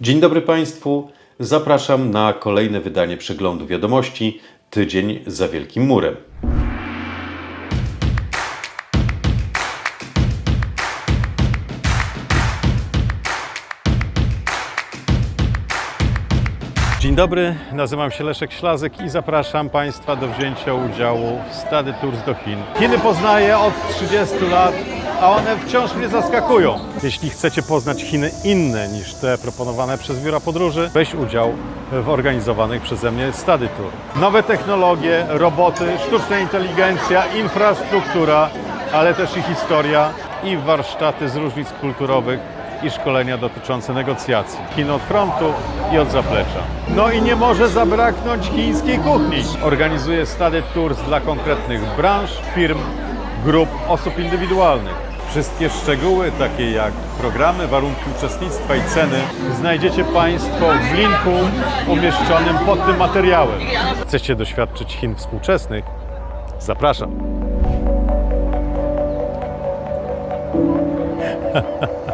Dzień dobry Państwu. Zapraszam na kolejne wydanie przeglądu wiadomości Tydzień za Wielkim Murem. Dzień dobry, nazywam się Leszek Ślazek i zapraszam Państwa do wzięcia udziału w Study Tours do Chin. Chiny poznaję od 30 lat, a one wciąż mnie zaskakują. Jeśli chcecie poznać Chiny inne niż te proponowane przez biura podróży, weź udział w organizowanych przeze mnie Study Tour. Nowe technologie, roboty, sztuczna inteligencja, infrastruktura, ale też i historia i warsztaty z różnic kulturowych i szkolenia dotyczące negocjacji. Chin od frontu i od zaplecza. No i nie może zabraknąć chińskiej kuchni. Organizuje study tours dla konkretnych branż, firm, grup, osób indywidualnych. Wszystkie szczegóły, takie jak programy, warunki uczestnictwa i ceny, znajdziecie Państwo w linku umieszczonym pod tym materiałem. Chcecie doświadczyć Chin współczesnych? Zapraszam.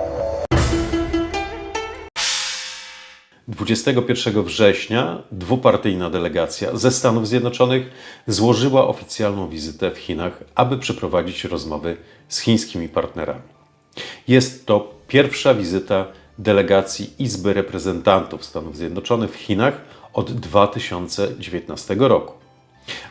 21 września dwupartyjna delegacja ze Stanów Zjednoczonych złożyła oficjalną wizytę w Chinach, aby przeprowadzić rozmowy z chińskimi partnerami. Jest to pierwsza wizyta delegacji Izby Reprezentantów Stanów Zjednoczonych w Chinach od 2019 roku.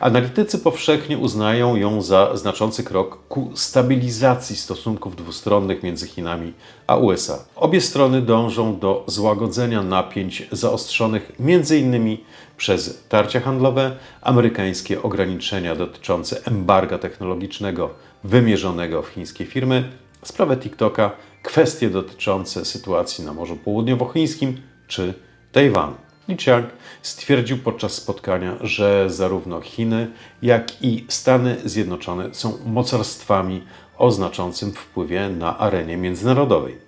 Analitycy powszechnie uznają ją za znaczący krok ku stabilizacji stosunków dwustronnych między Chinami a USA. Obie strony dążą do złagodzenia napięć zaostrzonych m.in. przez tarcia handlowe, amerykańskie ograniczenia dotyczące embarga technologicznego wymierzonego w chińskie firmy, sprawę TikToka, kwestie dotyczące sytuacji na Morzu Południowochińskim czy Tajwanu. Li Qiang stwierdził podczas spotkania, że zarówno Chiny, jak i Stany Zjednoczone są mocarstwami o znaczącym wpływie na arenie międzynarodowej.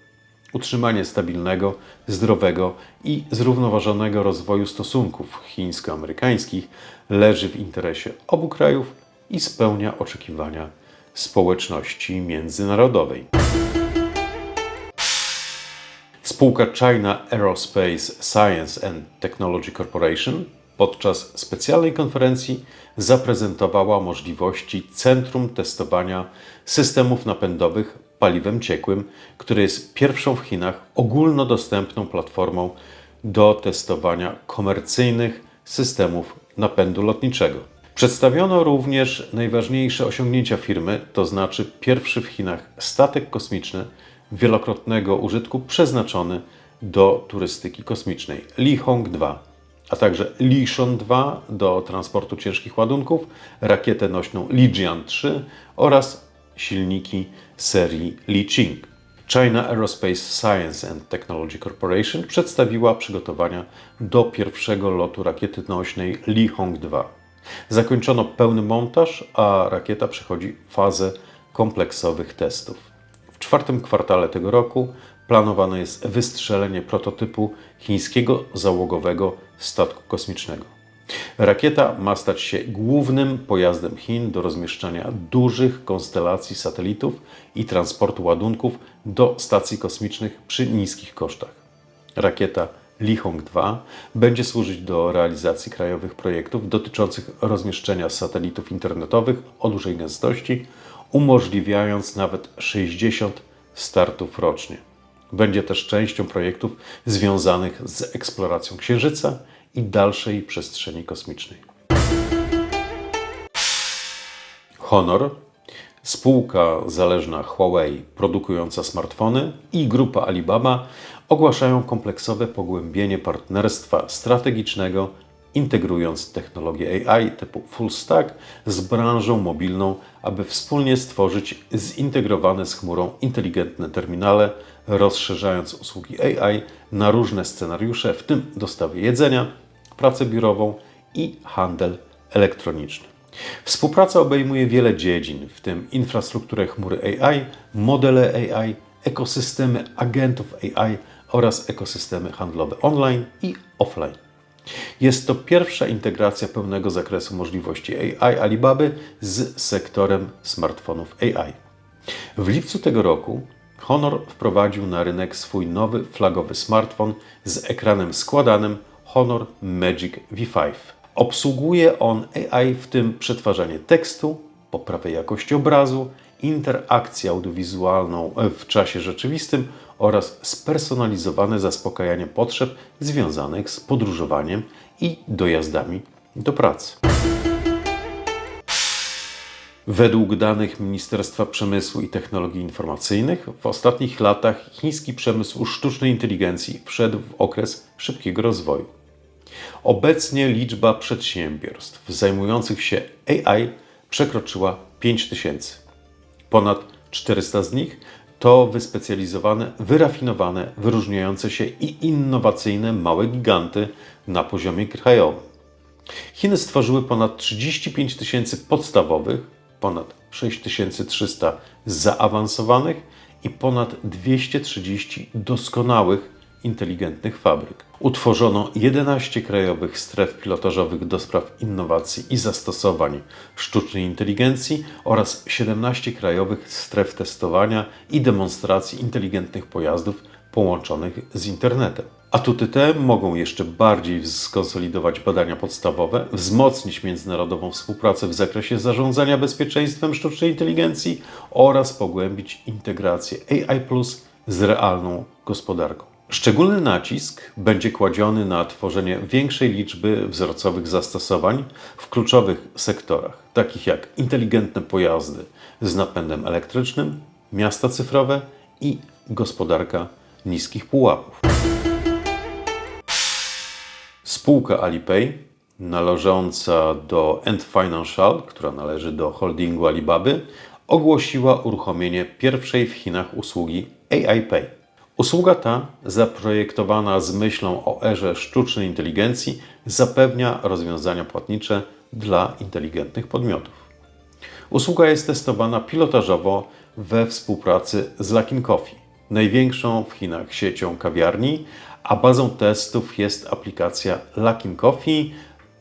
Utrzymanie stabilnego, zdrowego i zrównoważonego rozwoju stosunków chińsko-amerykańskich leży w interesie obu krajów i spełnia oczekiwania społeczności międzynarodowej. Spółka China Aerospace Science and Technology Corporation podczas specjalnej konferencji zaprezentowała możliwości Centrum Testowania Systemów Napędowych Paliwem Ciekłym, które jest pierwszą w Chinach ogólnodostępną platformą do testowania komercyjnych systemów napędu lotniczego. Przedstawiono również najważniejsze osiągnięcia firmy, to znaczy pierwszy w Chinach statek kosmiczny wielokrotnego użytku przeznaczony do turystyki kosmicznej Li Hong 2, a także Li Shun 2 do transportu ciężkich ładunków, rakietę nośną Lijian 3 oraz silniki serii Li Qing. China Aerospace Science and Technology Corporation przedstawiła przygotowania do pierwszego lotu rakiety nośnej Li Hong 2. Zakończono pełny montaż, a rakieta przechodzi fazę kompleksowych testów. W czwartym kwartale tego roku planowane jest wystrzelenie prototypu chińskiego załogowego statku kosmicznego. Rakieta ma stać się głównym pojazdem Chin do rozmieszczania dużych konstelacji satelitów i transportu ładunków do stacji kosmicznych przy niskich kosztach. Rakieta Li Hong 2 będzie służyć do realizacji krajowych projektów dotyczących rozmieszczenia satelitów internetowych o dużej gęstości, umożliwiając nawet 60 startów rocznie. Będzie też częścią projektów związanych z eksploracją Księżyca i dalszej przestrzeni kosmicznej. Honor, spółka zależna Huawei produkująca smartfony i grupa Alibaba ogłaszają kompleksowe pogłębienie partnerstwa strategicznego, integrując technologię AI typu full stack z branżą mobilną, aby wspólnie stworzyć zintegrowane z chmurą inteligentne terminale, rozszerzając usługi AI na różne scenariusze, w tym dostawy jedzenia, pracę biurową i handel elektroniczny. Współpraca obejmuje wiele dziedzin, w tym infrastrukturę chmury AI, modele AI, ekosystemy agentów AI oraz ekosystemy handlowe online i offline. Jest to pierwsza integracja pełnego zakresu możliwości AI Alibaby z sektorem smartfonów AI. W lipcu tego roku Honor wprowadził na rynek swój nowy flagowy smartfon z ekranem składanym Honor Magic V5. Obsługuje on AI, w tym przetwarzanie tekstu, poprawę jakości obrazu, interakcję audiowizualną w czasie rzeczywistym oraz spersonalizowane zaspokajanie potrzeb związanych z podróżowaniem i dojazdami do pracy. Według danych Ministerstwa Przemysłu i Technologii Informacyjnych w ostatnich latach chiński przemysł sztucznej inteligencji wszedł w okres szybkiego rozwoju. Obecnie liczba przedsiębiorstw zajmujących się AI przekroczyła 5000. Ponad 400 z nich to wyspecjalizowane, wyrafinowane, wyróżniające się i innowacyjne małe giganty na poziomie krajowym. Chiny stworzyły ponad 35 tysięcy podstawowych, ponad 6300 zaawansowanych i ponad 230 doskonałych, inteligentnych fabryk. Utworzono 11 krajowych stref pilotażowych do spraw innowacji i zastosowań sztucznej inteligencji oraz 17 krajowych stref testowania i demonstracji inteligentnych pojazdów połączonych z internetem. Atuty te mogą jeszcze bardziej skonsolidować badania podstawowe, wzmocnić międzynarodową współpracę w zakresie zarządzania bezpieczeństwem sztucznej inteligencji oraz pogłębić integrację AI z realną gospodarką. Szczególny nacisk będzie kładziony na tworzenie większej liczby wzorcowych zastosowań w kluczowych sektorach, takich jak inteligentne pojazdy z napędem elektrycznym, miasta cyfrowe i gospodarka niskich pułapów. Spółka Alipay, należąca do Ant Financial, która należy do holdingu Alibaby, ogłosiła uruchomienie pierwszej w Chinach usługi AI Pay. Usługa ta, zaprojektowana z myślą o erze sztucznej inteligencji, zapewnia rozwiązania płatnicze dla inteligentnych podmiotów. Usługa jest testowana pilotażowo we współpracy z Luckin Coffee, największą w Chinach siecią kawiarni, a bazą testów jest aplikacja Luckin Coffee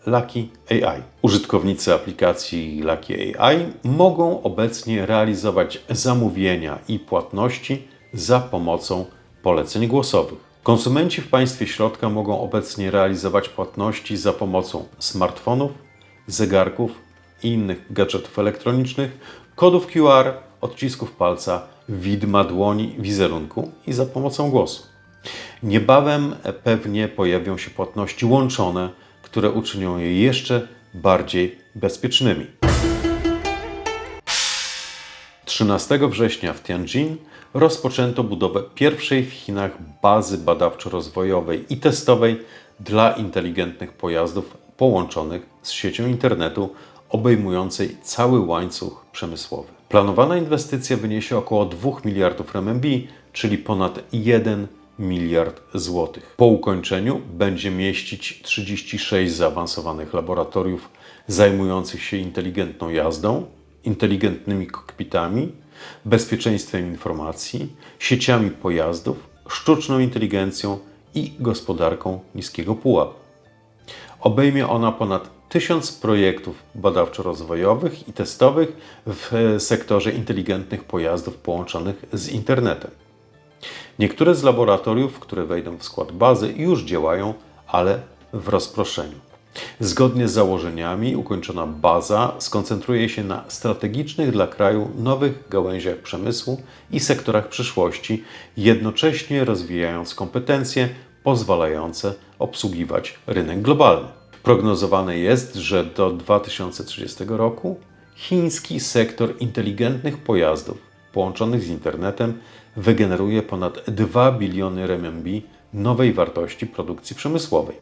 Lucky AI. Użytkownicy aplikacji Lucky AI mogą obecnie realizować zamówienia i płatności za pomocą poleceń głosowych. Konsumenci w państwie środka mogą obecnie realizować płatności za pomocą smartfonów, zegarków i innych gadżetów elektronicznych, kodów QR, odcisków palca, widma dłoni, wizerunku i za pomocą głosu. Niebawem pewnie pojawią się płatności łączone, które uczynią je jeszcze bardziej bezpiecznymi. 13 września w Tianjin rozpoczęto budowę pierwszej w Chinach bazy badawczo-rozwojowej i testowej dla inteligentnych pojazdów połączonych z siecią internetu obejmującej cały łańcuch przemysłowy. Planowana inwestycja wyniesie około 2 miliardów RMB, czyli ponad 1 miliard złotych. Po ukończeniu będzie mieścić 36 zaawansowanych laboratoriów zajmujących się inteligentną jazdą, inteligentnymi kokpitami, bezpieczeństwem informacji, sieciami pojazdów, sztuczną inteligencją i gospodarką niskiego pułapu. Obejmie ona ponad tysiąc projektów badawczo-rozwojowych i testowych w sektorze inteligentnych pojazdów połączonych z internetem. Niektóre z laboratoriów, które wejdą w skład bazy, już działają, ale w rozproszeniu. Zgodnie z założeniami ukończona baza skoncentruje się na strategicznych dla kraju nowych gałęziach przemysłu i sektorach przyszłości, jednocześnie rozwijając kompetencje pozwalające obsługiwać rynek globalny. Prognozowane jest, że do 2030 roku chiński sektor inteligentnych pojazdów połączonych z internetem wygeneruje ponad 2 biliony RMB nowej wartości produkcji przemysłowej.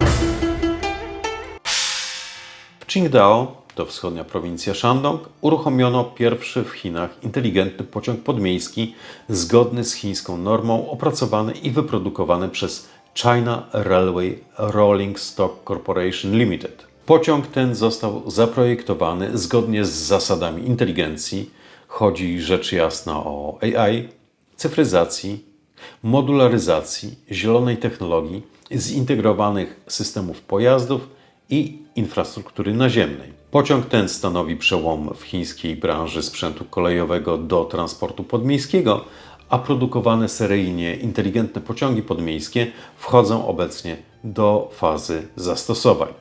Qingdao, to wschodnia prowincja Shandong, uruchomiono pierwszy w Chinach inteligentny pociąg podmiejski zgodny z chińską normą, opracowany i wyprodukowany przez China Railway Rolling Stock Corporation Limited. Pociąg ten został zaprojektowany zgodnie z zasadami inteligencji. Chodzi rzecz jasna o AI, cyfryzacji, modularyzacji, zielonej technologii, zintegrowanych systemów pojazdów i infrastruktury naziemnej. Pociąg ten stanowi przełom w chińskiej branży sprzętu kolejowego do transportu podmiejskiego, a produkowane seryjnie inteligentne pociągi podmiejskie wchodzą obecnie do fazy zastosowań.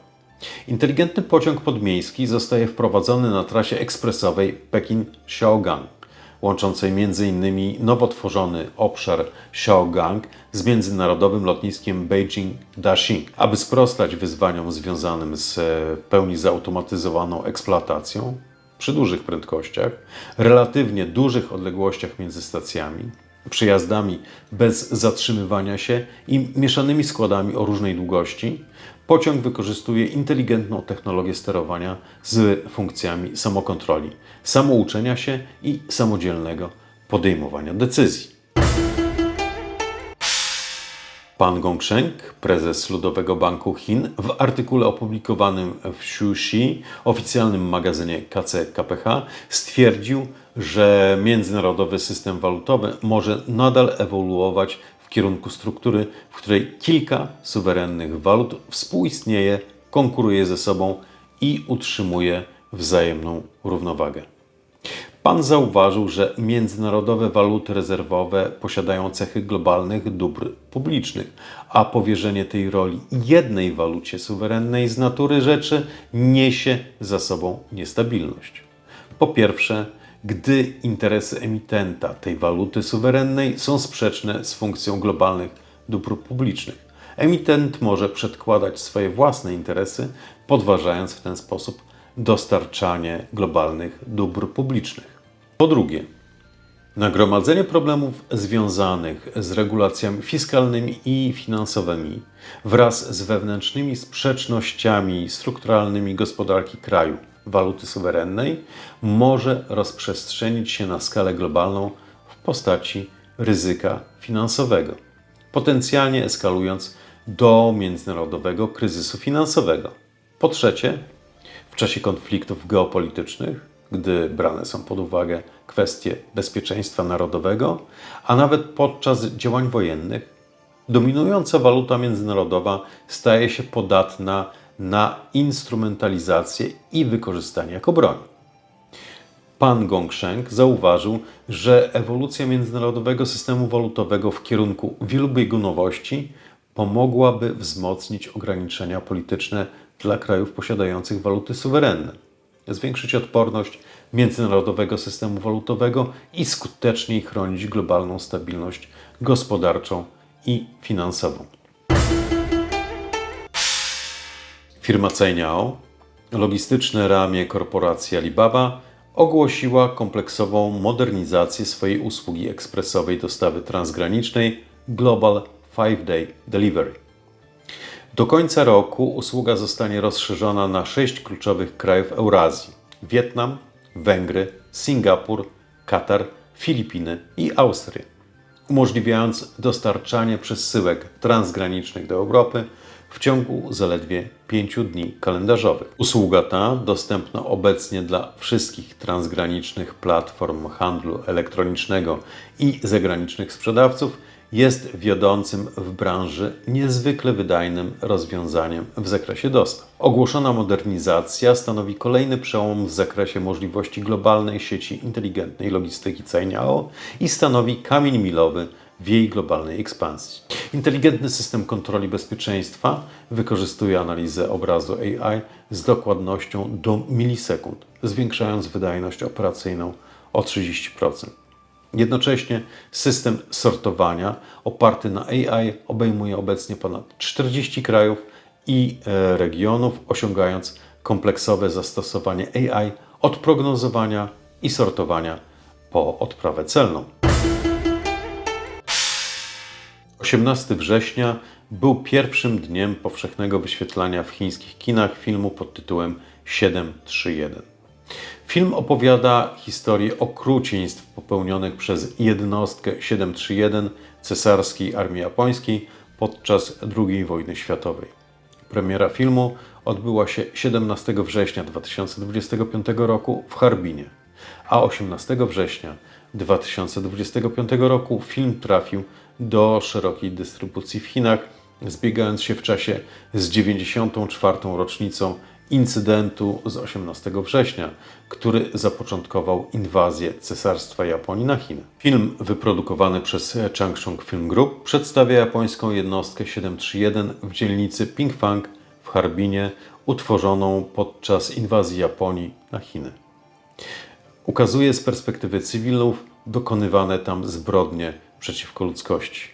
Inteligentny pociąg podmiejski zostaje wprowadzony na trasie ekspresowej Pekin-Xiaogang, łączącej m.in. nowo tworzony obszar Xiaogang z międzynarodowym lotniskiem Beijing-Daxing. Aby sprostać wyzwaniom związanym z e, w pełni zautomatyzowaną eksploatacją przy dużych prędkościach, relatywnie dużych odległościach między stacjami, przyjazdami bez zatrzymywania się i mieszanymi składami o różnej długości, pociąg wykorzystuje inteligentną technologię sterowania z funkcjami samokontroli, samouczenia się i samodzielnego podejmowania decyzji. Pan Gongsheng, prezes Ludowego Banku Chin, w artykule opublikowanym w Xuxi, oficjalnym magazynie KCKPH, stwierdził, że międzynarodowy system walutowy może nadal ewoluować kierunku struktury, w której kilka suwerennych walut współistnieje, konkuruje ze sobą i utrzymuje wzajemną równowagę. Pan zauważył, że międzynarodowe waluty rezerwowe posiadają cechy globalnych dóbr publicznych, a powierzenie tej roli jednej walucie suwerennej z natury rzeczy niesie za sobą niestabilność. Po pierwsze, gdy interesy emitenta tej waluty suwerennej są sprzeczne z funkcją globalnych dóbr publicznych. Emitent może przedkładać swoje własne interesy, podważając w ten sposób dostarczanie globalnych dóbr publicznych. Po drugie, nagromadzenie problemów związanych z regulacjami fiskalnymi i finansowymi wraz z wewnętrznymi sprzecznościami strukturalnymi gospodarki kraju, waluty suwerennej, może rozprzestrzenić się na skalę globalną w postaci ryzyka finansowego, potencjalnie eskalując do międzynarodowego kryzysu finansowego. Po trzecie, w czasie konfliktów geopolitycznych, gdy brane są pod uwagę kwestie bezpieczeństwa narodowego, a nawet podczas działań wojennych, dominująca waluta międzynarodowa staje się podatna na instrumentalizację i wykorzystanie jako broń. Pan Gongsheng zauważył, że ewolucja międzynarodowego systemu walutowego w kierunku wielobiegunowości pomogłaby wzmocnić ograniczenia polityczne dla krajów posiadających waluty suwerenne, zwiększyć odporność międzynarodowego systemu walutowego i skuteczniej chronić globalną stabilność gospodarczą i finansową. Firma Cainiao, logistyczne ramię korporacji Alibaba, ogłosiła kompleksową modernizację swojej usługi ekspresowej dostawy transgranicznej Global 5-Day Delivery. Do końca roku usługa zostanie rozszerzona na sześć kluczowych krajów Eurazji: Wietnam, Węgry, Singapur, Katar, Filipiny i Austrię, umożliwiając dostarczanie przesyłek transgranicznych do Europy w ciągu zaledwie 5 dni kalendarzowych. Usługa ta, dostępna obecnie dla wszystkich transgranicznych platform handlu elektronicznego i zagranicznych sprzedawców, jest wiodącym w branży niezwykle wydajnym rozwiązaniem w zakresie dostaw. Ogłoszona modernizacja stanowi kolejny przełom w zakresie możliwości globalnej sieci inteligentnej logistyki Cainiao i stanowi kamień milowy w jej globalnej ekspansji. Inteligentny system kontroli bezpieczeństwa wykorzystuje analizę obrazu AI z dokładnością do milisekund, zwiększając wydajność operacyjną o 30%. Jednocześnie system sortowania oparty na AI obejmuje obecnie ponad 40 krajów i e, regionów, osiągając kompleksowe zastosowanie AI od prognozowania i sortowania po odprawę celną. 18 września był pierwszym dniem powszechnego wyświetlania w chińskich kinach filmu pod tytułem 731. Film opowiada historię okrucieństw popełnionych przez jednostkę 731 cesarskiej armii japońskiej podczas II wojny światowej. Premiera filmu odbyła się 17 września 2025 roku w Harbinie, a 18 września 2025 roku film trafił do szerokiej dystrybucji w Chinach, zbiegając się w czasie z 94. rocznicą incydentu z 18 września, który zapoczątkował inwazję Cesarstwa Japonii na Chiny. Film wyprodukowany przez Changchung Film Group przedstawia japońską jednostkę 731 w dzielnicy Pingfang w Harbinie, utworzoną podczas inwazji Japonii na Chiny. Ukazuje z perspektywy cywilów dokonywane tam zbrodnie przeciwko ludzkości.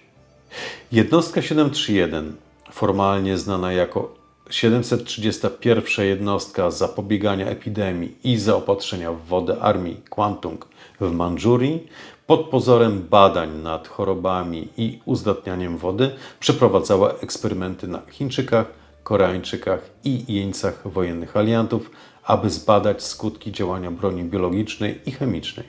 Jednostka 731, formalnie znana jako 731 jednostka zapobiegania epidemii i zaopatrzenia w wodę armii Kwantung w Mandżurii, pod pozorem badań nad chorobami i uzdatnianiem wody przeprowadzała eksperymenty na Chińczykach, Koreańczykach i jeńcach wojennych aliantów, aby zbadać skutki działania broni biologicznej i chemicznej.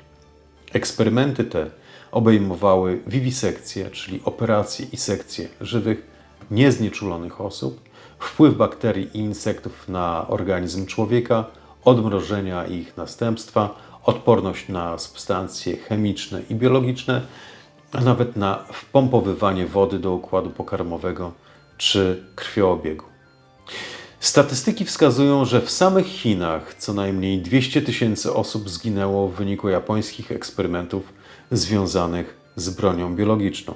Eksperymenty te obejmowały wiwisekcję, czyli operacje i sekcje żywych, nieznieczulonych osób, wpływ bakterii i insektów na organizm człowieka, odmrożenia i ich następstwa, odporność na substancje chemiczne i biologiczne, a nawet na wpompowywanie wody do układu pokarmowego czy krwioobiegu. Statystyki wskazują, że w samych Chinach co najmniej 200 tysięcy osób zginęło w wyniku japońskich eksperymentów związanych z bronią biologiczną.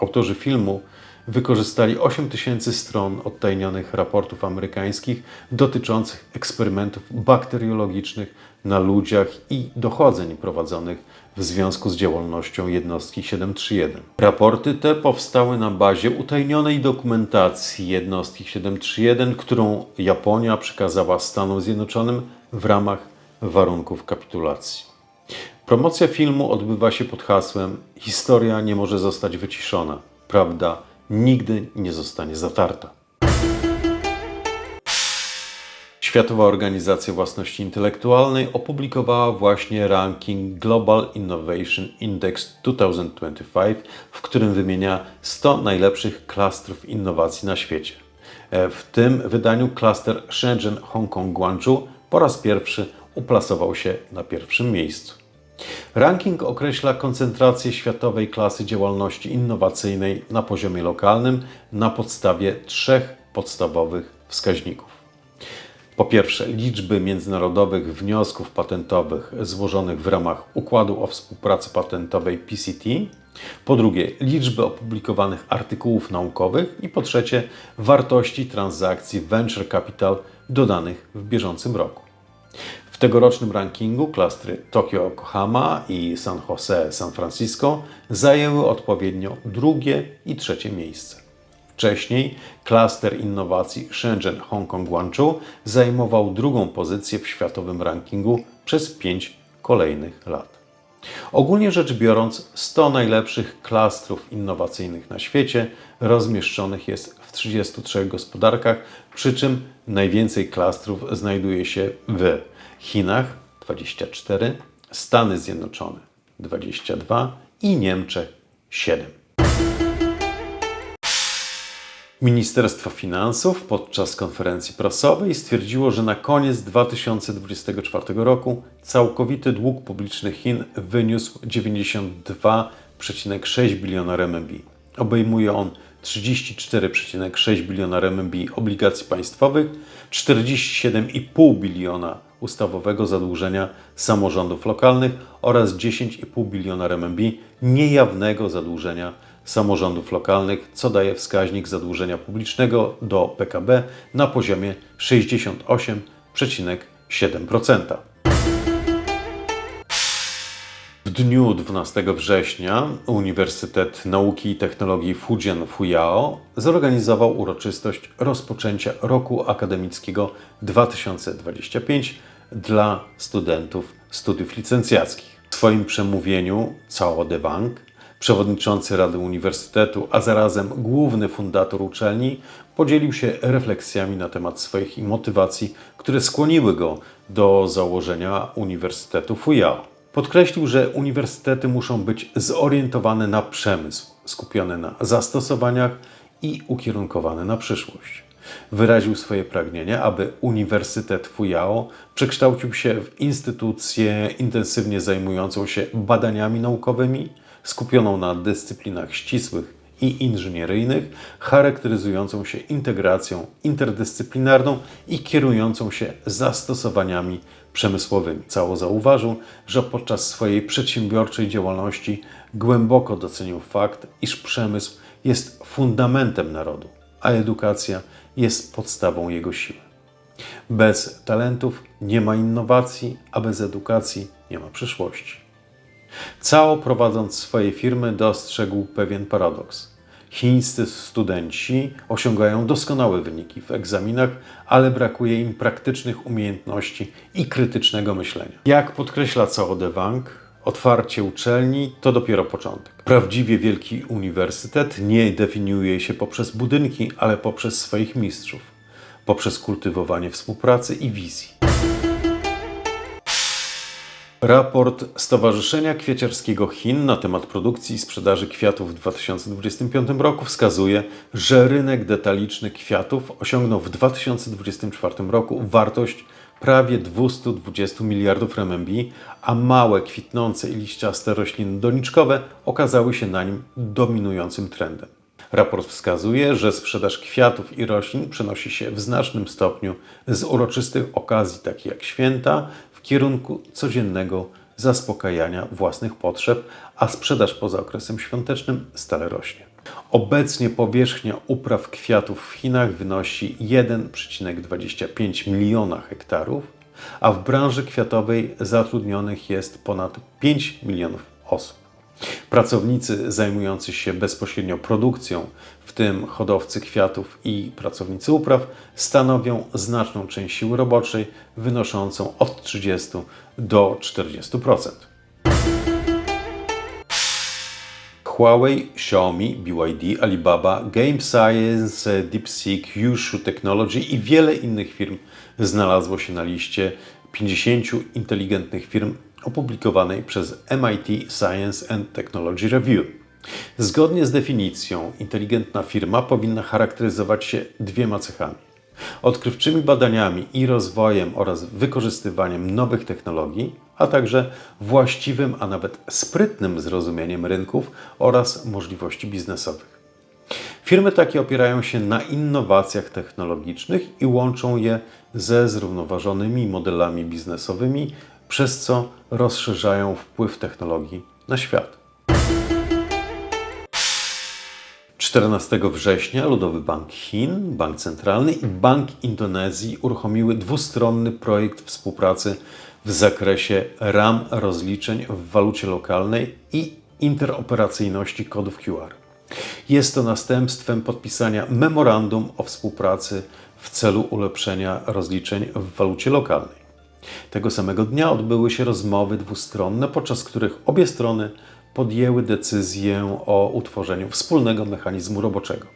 Autorzy filmu wykorzystali 8 tysięcy stron odtajnionych raportów amerykańskich dotyczących eksperymentów bakteriologicznych na ludziach i dochodzeń prowadzonych w związku z działalnością jednostki 731. Raporty te powstały na bazie utajnionej dokumentacji jednostki 731, którą Japonia przekazała Stanom Zjednoczonym w ramach warunków kapitulacji. Promocja filmu odbywa się pod hasłem Historia nie może zostać wyciszona. Prawda nigdy nie zostanie zatarta. Światowa Organizacja Własności Intelektualnej opublikowała właśnie ranking Global Innovation Index 2025, w którym wymienia 100 najlepszych klastrów innowacji na świecie. E, W tym wydaniu klaster Shenzhen, Hongkong, Guangzhou po raz pierwszy uplasował się na pierwszym miejscu. Ranking określa koncentrację światowej klasy działalności innowacyjnej na poziomie lokalnym na podstawie trzech podstawowych wskaźników. Po pierwsze, liczby międzynarodowych wniosków patentowych złożonych w ramach Układu o Współpracy Patentowej PCT. Po drugie, liczby opublikowanych artykułów naukowych. I po trzecie, wartości transakcji venture capital dodanych w bieżącym roku. Tegorocznym rankingu klastry Tokio Yokohama i San Jose San Francisco zajęły odpowiednio drugie i trzecie miejsce. Wcześniej klaster innowacji Shenzhen Hongkong Guangzhou zajmował drugą pozycję w światowym rankingu przez pięć kolejnych lat. Ogólnie rzecz biorąc, 100 najlepszych klastrów innowacyjnych na świecie rozmieszczonych jest w 33 gospodarkach, przy czym najwięcej klastrów znajduje się w Chinach 24, Stany Zjednoczone 22 i Niemczech 7. Ministerstwo Finansów podczas konferencji prasowej stwierdziło, że na koniec 2024 roku całkowity dług publiczny Chin wyniósł 92,6 biliona RMB. Obejmuje on 34,6 biliona RMB obligacji państwowych, 47,5 biliona ustawowego zadłużenia samorządów lokalnych oraz 10,5 biliona RMB niejawnego zadłużenia samorządów lokalnych, co daje wskaźnik zadłużenia publicznego do PKB na poziomie 68,7%. W dniu 12 września Uniwersytet Nauki i Technologii Fujian Fuyao zorganizował uroczystość rozpoczęcia roku akademickiego 2025 dla studentów studiów licencjackich. W swoim przemówieniu Cao Debang, przewodniczący Rady Uniwersytetu, a zarazem główny fundator uczelni, podzielił się refleksjami na temat swoich motywacji, które skłoniły go do założenia Uniwersytetu Fuyao. Podkreślił, że uniwersytety muszą być zorientowane na przemysł, skupione na zastosowaniach i ukierunkowane na przyszłość. Wyraził swoje pragnienie, aby Uniwersytet Fuyao przekształcił się w instytucję intensywnie zajmującą się badaniami naukowymi, skupioną na dyscyplinach ścisłych i inżynieryjnych, charakteryzującą się integracją interdyscyplinarną i kierującą się zastosowaniami przemysłowymi. Cało zauważył, że podczas swojej przedsiębiorczej działalności głęboko docenił fakt, iż przemysł jest fundamentem narodu, a edukacja jest podstawą jego siły. Bez talentów nie ma innowacji, a bez edukacji nie ma przyszłości. Cao prowadząc swoje firmy dostrzegł pewien paradoks. Chińscy studenci osiągają doskonałe wyniki w egzaminach, ale brakuje im praktycznych umiejętności i krytycznego myślenia. Jak podkreśla Cao De Wang, otwarcie uczelni to dopiero początek. Prawdziwie wielki uniwersytet nie definiuje się poprzez budynki, ale poprzez swoich mistrzów, poprzez kultywowanie współpracy i wizji. Raport Stowarzyszenia Kwieciarskiego Chin na temat produkcji i sprzedaży kwiatów w 2025 roku wskazuje, że rynek detaliczny kwiatów osiągnął w 2024 roku wartość prawie 220 miliardów RMB, a małe, kwitnące i liściaste rośliny doniczkowe okazały się na nim dominującym trendem. Raport wskazuje, że sprzedaż kwiatów i roślin przenosi się w znacznym stopniu z uroczystych okazji, takich jak święta, kierunku codziennego zaspokajania własnych potrzeb, a sprzedaż poza okresem świątecznym stale rośnie. Obecnie powierzchnia upraw kwiatów w Chinach wynosi 1,25 miliona hektarów, a w branży kwiatowej zatrudnionych jest ponad 5 milionów osób. Pracownicy zajmujący się bezpośrednio produkcją, w tym hodowcy kwiatów i pracownicy upraw, stanowią znaczną część siły roboczej, wynoszącą od 30 do 40%. Huawei, Xiaomi, BYD, Alibaba, Game Science, DeepSeek, Yushu Technology i wiele innych firm znalazło się na liście 50 inteligentnych firm opublikowanej przez MIT Science and Technology Review. Zgodnie z definicją, inteligentna firma powinna charakteryzować się dwiema cechami: odkrywczymi badaniami i rozwojem oraz wykorzystywaniem nowych technologii, a także właściwym, a nawet sprytnym zrozumieniem rynków oraz możliwości biznesowych. Firmy takie opierają się na innowacjach technologicznych i łączą je ze zrównoważonymi modelami biznesowymi, przez co rozszerzają wpływ technologii na świat. 14 września Ludowy Bank Chin, Bank Centralny i Bank Indonezji uruchomiły dwustronny projekt współpracy w zakresie ram rozliczeń w walucie lokalnej i interoperacyjności kodów QR. Jest to następstwem podpisania memorandum o współpracy w celu ulepszenia rozliczeń w walucie lokalnej. Tego samego dnia odbyły się rozmowy dwustronne, podczas których obie strony podjęły decyzję o utworzeniu wspólnego mechanizmu roboczego.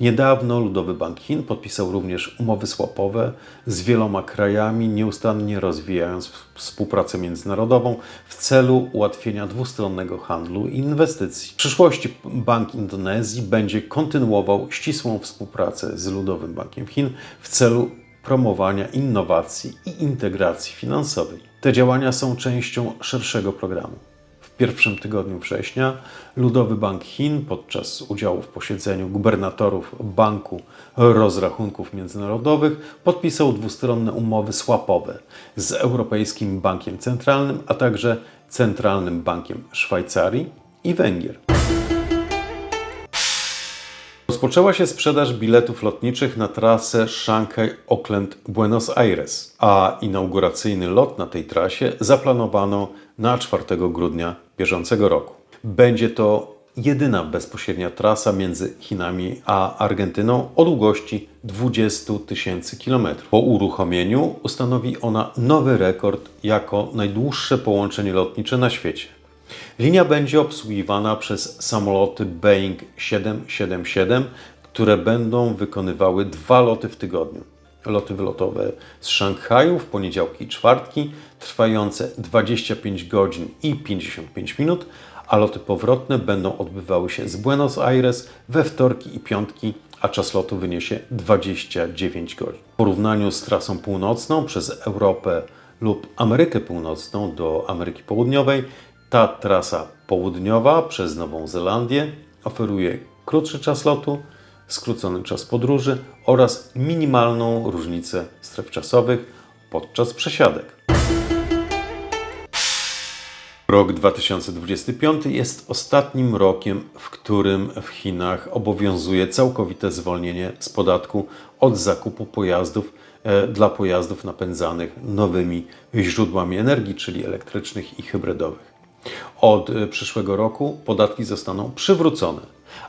Niedawno Ludowy Bank Chin podpisał również umowy swapowe z wieloma krajami, nieustannie rozwijając współpracę międzynarodową w celu ułatwienia dwustronnego handlu i inwestycji. W przyszłości Bank Indonezji będzie kontynuował ścisłą współpracę z Ludowym Bankiem Chin w celu promowania innowacji i integracji finansowej. Te działania są częścią szerszego programu. W pierwszym tygodniu września Ludowy Bank Chin podczas udziału w posiedzeniu gubernatorów Banku Rozrachunków Międzynarodowych podpisał dwustronne umowy swapowe z Europejskim Bankiem Centralnym, a także Centralnym Bankiem Szwajcarii i Węgier. Rozpoczęła się sprzedaż biletów lotniczych na trasę Szanghaj-Oakland-Buenos Aires, a inauguracyjny lot na tej trasie zaplanowano na 4 grudnia bieżącego roku. Będzie to jedyna bezpośrednia trasa między Chinami a Argentyną o długości 20 tysięcy kilometrów. Po uruchomieniu ustanowi ona nowy rekord jako najdłuższe połączenie lotnicze na świecie. Linia będzie obsługiwana przez samoloty Boeing 777, które będą wykonywały dwa loty w tygodniu. Loty wylotowe z Szanghaju w poniedziałki i czwartki, trwające 25 godzin i 55 minut, a loty powrotne będą odbywały się z Buenos Aires we wtorki i piątki, a czas lotu wyniesie 29 godzin. W porównaniu z trasą północną przez Europę lub Amerykę Północną do Ameryki Południowej ta trasa południowa przez Nową Zelandię oferuje krótszy czas lotu, skrócony czas podróży oraz minimalną różnicę stref czasowych podczas przesiadek. Rok 2025 jest ostatnim rokiem, w którym w Chinach obowiązuje całkowite zwolnienie z podatku od zakupu pojazdów e, dla pojazdów napędzanych nowymi źródłami energii, czyli elektrycznych i hybrydowych. Od e, przyszłego roku podatki zostaną przywrócone,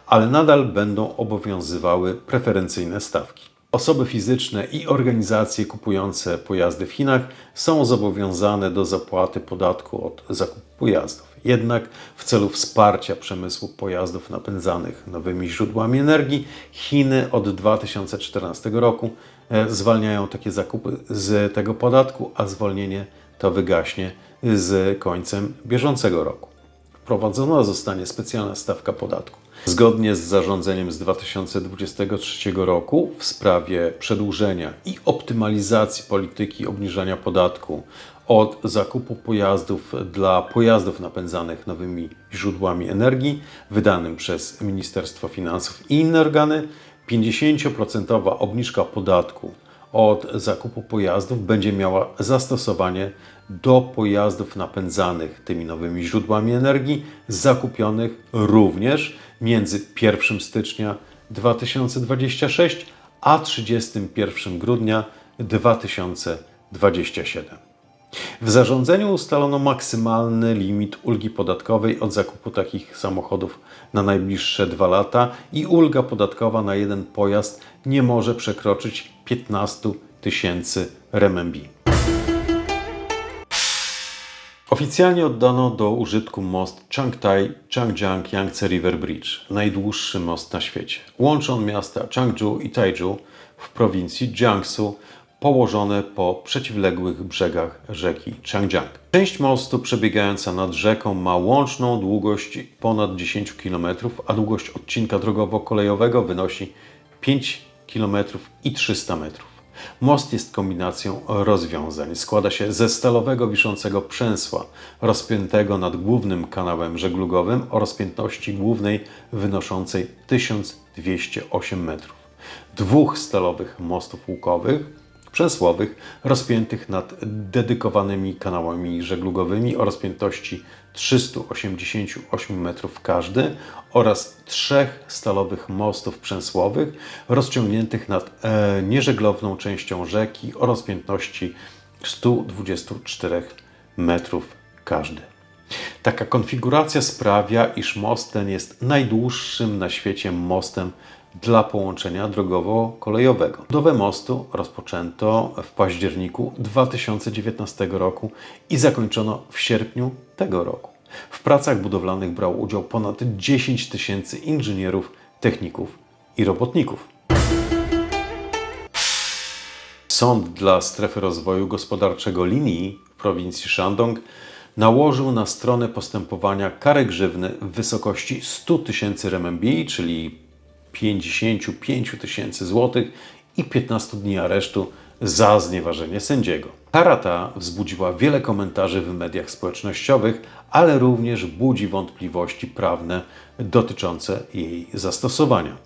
ale nadal będą obowiązywały preferencyjne stawki. Osoby fizyczne i organizacje kupujące pojazdy w Chinach są zobowiązane do zapłaty podatku od zakupu pojazdów. Jednak w celu wsparcia przemysłu pojazdów napędzanych nowymi źródłami energii, Chiny od 2014 roku e, zwalniają takie zakupy z tego podatku, a zwolnienie to wygaśnie z końcem bieżącego roku. Wprowadzona zostanie specjalna stawka podatku. Zgodnie z zarządzeniem z 2023 roku w sprawie przedłużenia i optymalizacji polityki obniżania podatku od zakupu pojazdów dla pojazdów napędzanych nowymi źródłami energii, wydanym przez Ministerstwo Finansów i inne organy, 50% obniżka podatku od zakupu pojazdów będzie miała zastosowanie do pojazdów napędzanych tymi nowymi źródłami energii, zakupionych również między 1 stycznia 2026 a 31 grudnia 2027. W zarządzeniu ustalono maksymalny limit ulgi podatkowej od zakupu takich samochodów na najbliższe dwa lata i ulga podatkowa na jeden pojazd nie może przekroczyć 15 tysięcy renminbi. Oficjalnie oddano do użytku most Changtai Changjiang Yangtze River Bridge, najdłuższy most na świecie. Łączy on miasta Changzhou i Taizhou w prowincji Jiangsu, położone po przeciwległych brzegach rzeki Changjiang. Część mostu przebiegająca nad rzeką ma łączną długość ponad 10 km, a długość odcinka drogowo-kolejowego wynosi 5 km i 300 metrów. Most jest kombinacją rozwiązań. Składa się ze stalowego wiszącego przęsła rozpiętego nad głównym kanałem żeglugowym o rozpiętności głównej wynoszącej 1208 metrów. Dwóch stalowych mostów łukowych przemysłowych rozpiętych nad dedykowanymi kanałami żeglugowymi o rozpiętości 388 metrów każdy oraz trzech stalowych mostów przemysłowych rozciągniętych nad e, nieżeglowną częścią rzeki o rozpiętności 124 metrów każdy. Taka konfiguracja sprawia, iż most ten jest najdłuższym na świecie mostem dla połączenia drogowo-kolejowego. Budowę mostu rozpoczęto w październiku 2019 roku i zakończono w sierpniu tego roku. W pracach budowlanych brał udział ponad 10 tysięcy inżynierów, techników i robotników. Sąd dla strefy rozwoju gospodarczego linii w prowincji Shandong nałożył na stronę postępowania karę grzywny w wysokości 100 tysięcy RMB, czyli 55 tysięcy złotych i 15 dni aresztu za znieważenie sędziego. Kara ta wzbudziła wiele komentarzy w mediach społecznościowych, ale również budzi wątpliwości prawne dotyczące jej zastosowania.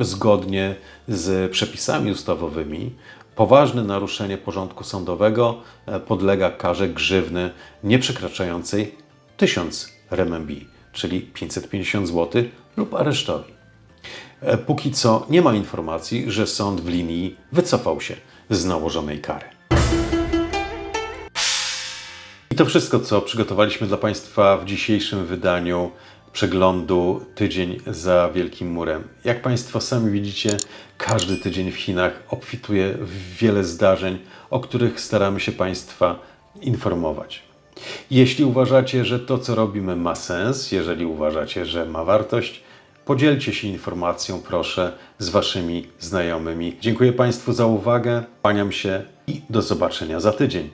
Zgodnie z przepisami ustawowymi, poważne naruszenie porządku sądowego e, podlega karze grzywny nie przekraczającej 1000 renminbi, czyli 550 zł lub aresztowi. E, póki co nie ma informacji, że sąd w linii wycofał się z nałożonej kary. I to wszystko, co przygotowaliśmy dla Państwa w dzisiejszym wydaniu przeglądu Tydzień za Wielkim Murem. Jak Państwo sami widzicie, każdy tydzień w Chinach obfituje w wiele zdarzeń, o których staramy się Państwa informować. Jeśli uważacie, że to, co robimy, ma sens, jeżeli uważacie, że ma wartość, Podzielcie się informacją, proszę, z Waszymi znajomymi. Dziękuję Państwu za uwagę, kłaniam się i do zobaczenia za tydzień.